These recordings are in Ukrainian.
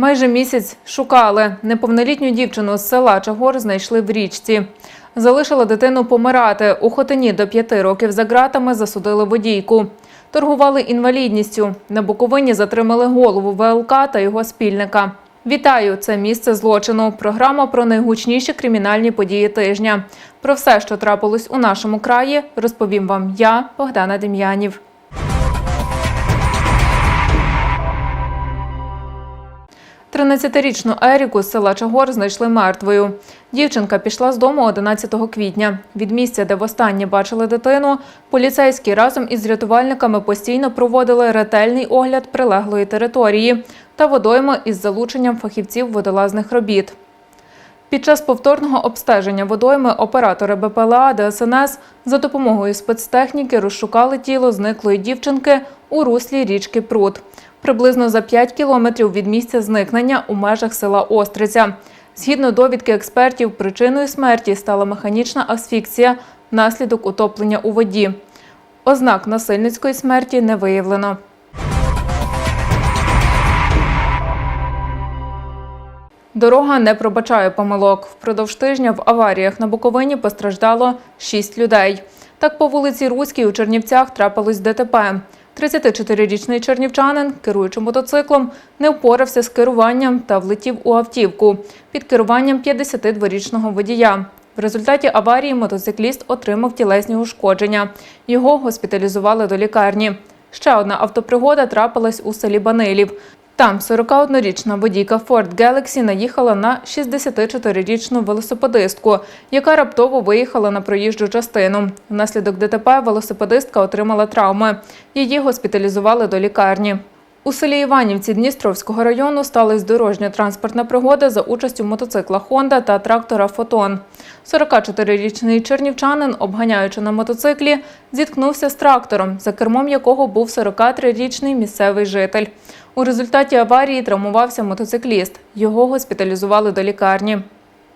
Майже місяць шукали. Неповнолітню дівчину з села Чагор знайшли в річці. Залишила дитину помирати. У Хотині до п'яти років за ґратами засудили водійку. Торгували інвалідністю. На Буковині затримали голову ВЛК та його спільника. Вітаю! Це місце злочину. Програма про найгучніші кримінальні події тижня. Про все, що трапилось у нашому краї, розповім вам я, Богдана Дем'янів. Тринадцятирічну Еріку з села Чагор знайшли мертвою. Дівчинка пішла з дому 11 квітня. Від місця, де востаннє бачили дитину, поліцейські разом із рятувальниками постійно проводили ретельний огляд прилеглої території та водойми із залученням фахівців водолазних робіт. Під час повторного обстеження водойми оператори БПЛА ДСНС за допомогою спецтехніки розшукали тіло зниклої дівчинки у руслі річки Прут. Приблизно за 5 кілометрів від місця зникнення у межах села Остриця. Згідно довідки експертів, причиною смерті стала механічна асфіксія внаслідок утоплення у воді. Ознак насильницької смерті не виявлено. Дорога не пробачає помилок. Впродовж тижня в аваріях на Буковині постраждало 6 людей. Так по вулиці Руській у Чернівцях трапилось ДТП. 34-річний чернівчанин, керуючи мотоциклом, не впорався з керуванням та влетів у автівку під керуванням 52-річного водія. В результаті аварії мотоцикліст отримав тілесні ушкодження. Його госпіталізували до лікарні. Ще одна автопригода трапилась у селі Банилів. Там 41-річна водійка Ford Galaxy наїхала на 64-річну велосипедистку, яка раптово виїхала на проїжджу частину. Внаслідок ДТП велосипедистка отримала травми. Її госпіталізували до лікарні. У селі Іванівці Дністровського району сталася дорожньо-транспортна пригода за участю мотоцикла «Хонда» та трактора «Фотон». 44-річний чернівчанин, обганяючи на мотоциклі, зіткнувся з трактором, за кермом якого був 43-річний місцевий житель. У результаті аварії травмувався мотоцикліст. Його госпіталізували до лікарні.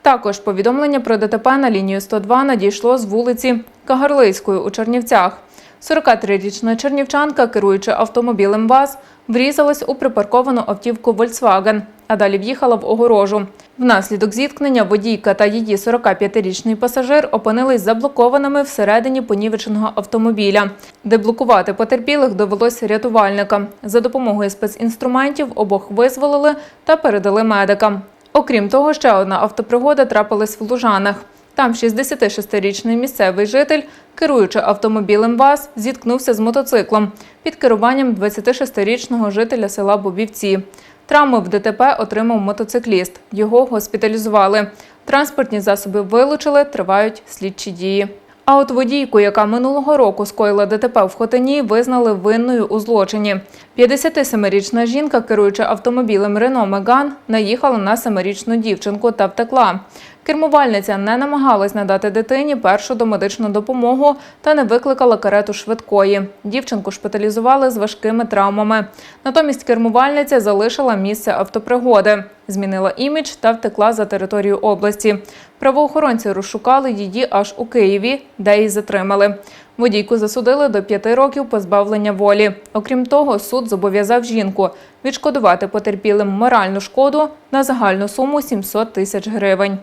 Також повідомлення про ДТП на лінію 102 надійшло з вулиці Кагарлицької у Чернівцях. 43-річна чернівчанка, керуючи автомобілем ВАЗ, врізалась у припарковану автівку Volkswagen, а далі в'їхала в огорожу. Внаслідок зіткнення водійка та її 45-річний пасажир опинились заблокованими всередині понівеченого автомобіля. Деблокувати потерпілих довелося рятувальникам. За допомогою спецінструментів обох визволили та передали медикам. Окрім того, ще одна автопригода трапилась в Лужанах. Там 66-річний місцевий житель, керуючи автомобілем ВАЗ, зіткнувся з мотоциклом під керуванням 26-річного жителя села Бобівці. Травми в ДТП отримав мотоцикліст. Його госпіталізували. Транспортні засоби вилучили, тривають слідчі дії. А от водійку, яка минулого року скоїла ДТП в Хотині, визнали винною у злочині. 57-річна жінка, керуючи автомобілем Рено Меган, наїхала на 7-річну дівчинку та втекла. Кермувальниця не намагалась надати дитині першу домедичну допомогу та не викликала карету швидкої. Дівчинку шпиталізували з важкими травмами. Натомість кермувальниця залишила місце автопригоди, змінила імідж та втекла за територію області. Правоохоронці розшукали її аж у Києві, де її затримали. Водійку засудили до п'яти років позбавлення волі. Окрім того, суд зобов'язав жінку відшкодувати потерпілим моральну шкоду на загальну суму 700 тисяч гривень.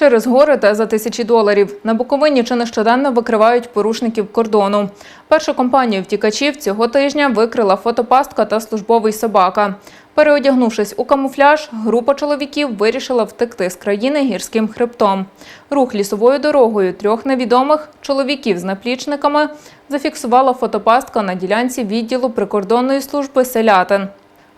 Через гори та за тисячі доларів на Буковині чи нещоденно викривають порушників кордону. Першу компанію втікачів цього тижня викрила фотопастка та службовий собака. Переодягнувшись у камуфляж, група чоловіків вирішила втекти з країни гірським хребтом. Рух лісовою дорогою трьох невідомих чоловіків з наплічниками зафіксувала фотопастка на ділянці відділу прикордонної служби селятин.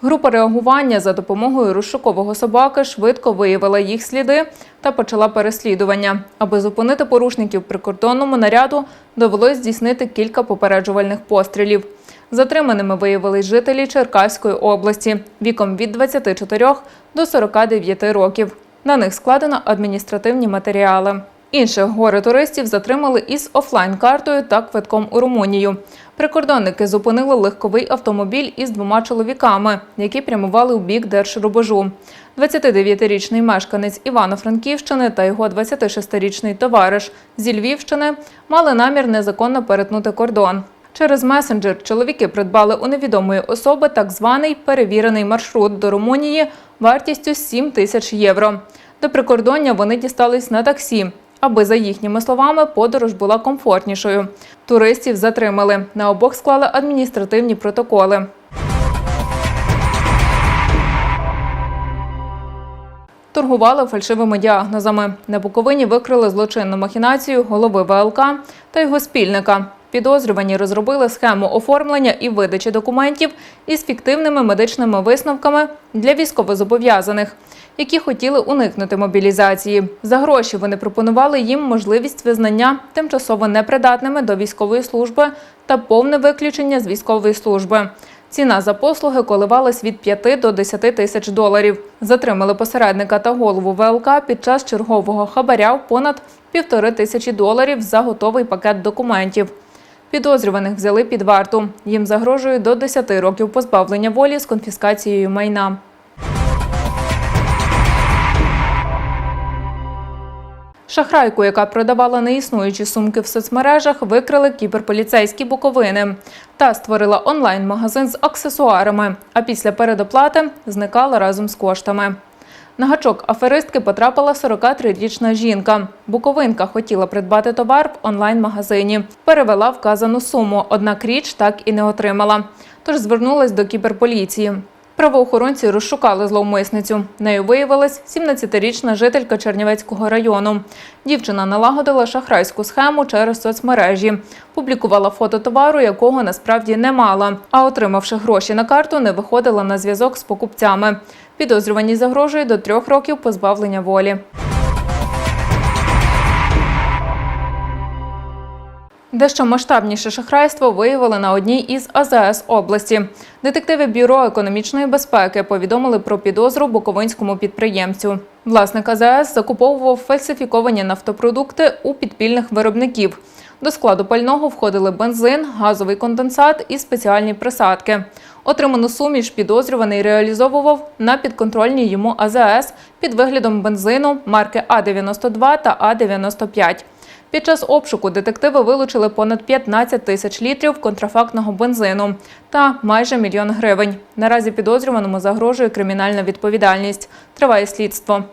Група реагування за допомогою розшукового собаки швидко виявила їх сліди та почала переслідування. Аби зупинити порушників прикордонному наряду, довелось здійснити кілька попереджувальних пострілів. Затриманими виявились жителі Черкаської області віком від 24 до 49 років. На них складено адміністративні матеріали. Інших горе-туристів затримали із офлайн-картою та квитком у Румунію. Прикордонники зупинили легковий автомобіль із двома чоловіками, які прямували у бік держрубежу. 29-річний мешканець Івано-Франківщини та його 26-річний товариш зі Львівщини мали намір незаконно перетнути кордон. Через месенджер чоловіки придбали у невідомої особи так званий перевірений маршрут до Румунії вартістю 7 тисяч євро. До прикордоння вони дістались на таксі. Аби, за їхніми словами, подорож була комфортнішою. Туристів затримали. На обох склали адміністративні протоколи. Торгували фальшивими діагнозами. На Буковині викрили злочинну махінацію голови ВЛК та його спільника. Підозрювані розробили схему оформлення і видачі документів із фіктивними медичними висновками для військовозобов'язаних, які хотіли уникнути мобілізації. За гроші вони пропонували їм можливість визнання тимчасово непридатними до військової служби та повне виключення з військової служби. Ціна за послуги коливалась від 5 до 10 тисяч доларів. Затримали посередника та голову ВЛК під час чергового хабаря понад півтори тисячі доларів за готовий пакет документів. Підозрюваних взяли під варту. Їм загрожує до 10 років позбавлення волі з конфіскацією майна. Шахрайку, яка продавала неіснуючі сумки в соцмережах, викрили кіберполіцейські буковини та створила онлайн-магазин з аксесуарами. А після передоплати зникала разом з коштами. На гачок аферистки потрапила 43-річна жінка. Буковинка хотіла придбати товар в онлайн-магазині. Перевела вказану суму, однак річ так і не отримала. Тож звернулась до кіберполіції. Правоохоронці розшукали зловмисницю. Нею виявилась 17-річна жителька Чернівецького району. Дівчина налагодила шахрайську схему через соцмережі. Публікувала фото товару, якого насправді не мала. А отримавши гроші на карту, не виходила на зв'язок з покупцями. Підозрювані загрожує до трьох років позбавлення волі. Дещо масштабніше шахрайство виявили на одній із АЗС області. Детективи Бюро економічної безпеки повідомили про підозру буковинському підприємцю. Власник АЗС закуповував фальсифіковані нафтопродукти у підпільних виробників. До складу пального входили бензин, газовий конденсат і спеціальні присадки. Отриману суміш підозрюваний реалізовував на підконтрольній йому АЗС під виглядом бензину марки А-92 та А-95. Під час обшуку детективи вилучили понад 15 тисяч літрів контрафактного бензину та майже мільйон гривень. Наразі підозрюваному загрожує кримінальна відповідальність. Триває слідство.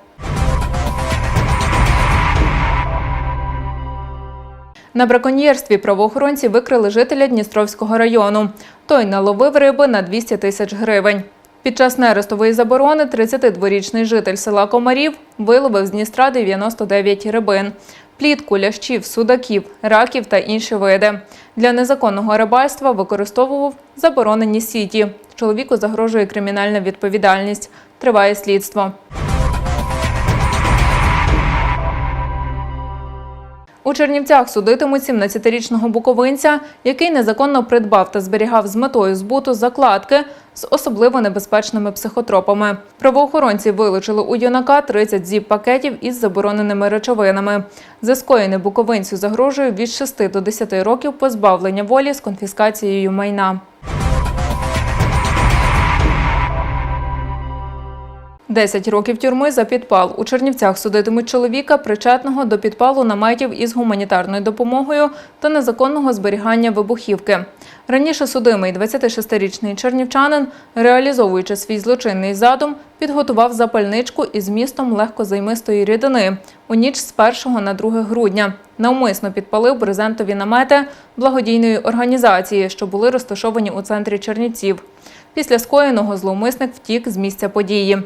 На браконьєрстві правоохоронці викрили жителя Дністровського району. Той наловив риби на 200 тисяч гривень. Під час нерестової заборони 32-річний житель села Комарів виловив з Дністра 99 рибин. Плітку, лящів, судаків, раків та інші види. Для незаконного рибальства використовував заборонені сіті. Чоловіку загрожує кримінальна відповідальність. Триває слідство. У Чернівцях судитимуть 17-річного буковинця, який незаконно придбав та зберігав з метою збуту закладки з особливо небезпечними психотропами. Правоохоронці вилучили у юнака 30 зіп пакетів із забороненими речовинами. За скоєне буковинцю загрожує від 6 до 10 років позбавлення волі з конфіскацією майна. 10 років тюрми за підпал. У Чернівцях судитимуть чоловіка, причетного до підпалу наметів із гуманітарною допомогою та незаконного зберігання вибухівки. Раніше судимий 26-річний чернівчанин, реалізовуючи свій злочинний задум, підготував запальничку із містом легкозаймистої рідини у ніч з 1 на 2 грудня. Навмисно підпалив брезентові намети благодійної організації, що були розташовані у центрі Чернівців. Після скоєного зловмисник втік з місця події.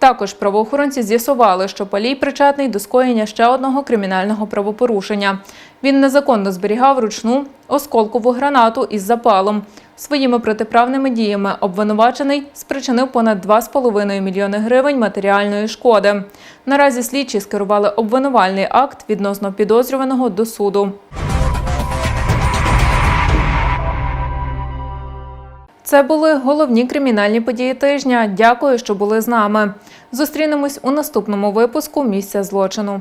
Також правоохоронці з'ясували, що Палій причетний до скоєння ще одного кримінального правопорушення. Він незаконно зберігав ручну осколкову гранату із запалом. Своїми протиправними діями обвинувачений спричинив понад 2,5 мільйони гривень матеріальної шкоди. Наразі слідчі скерували обвинувальний акт відносно підозрюваного до суду. Це були головні кримінальні події тижня. Дякую, що були з нами. Зустрінемось у наступному випуску місця злочину.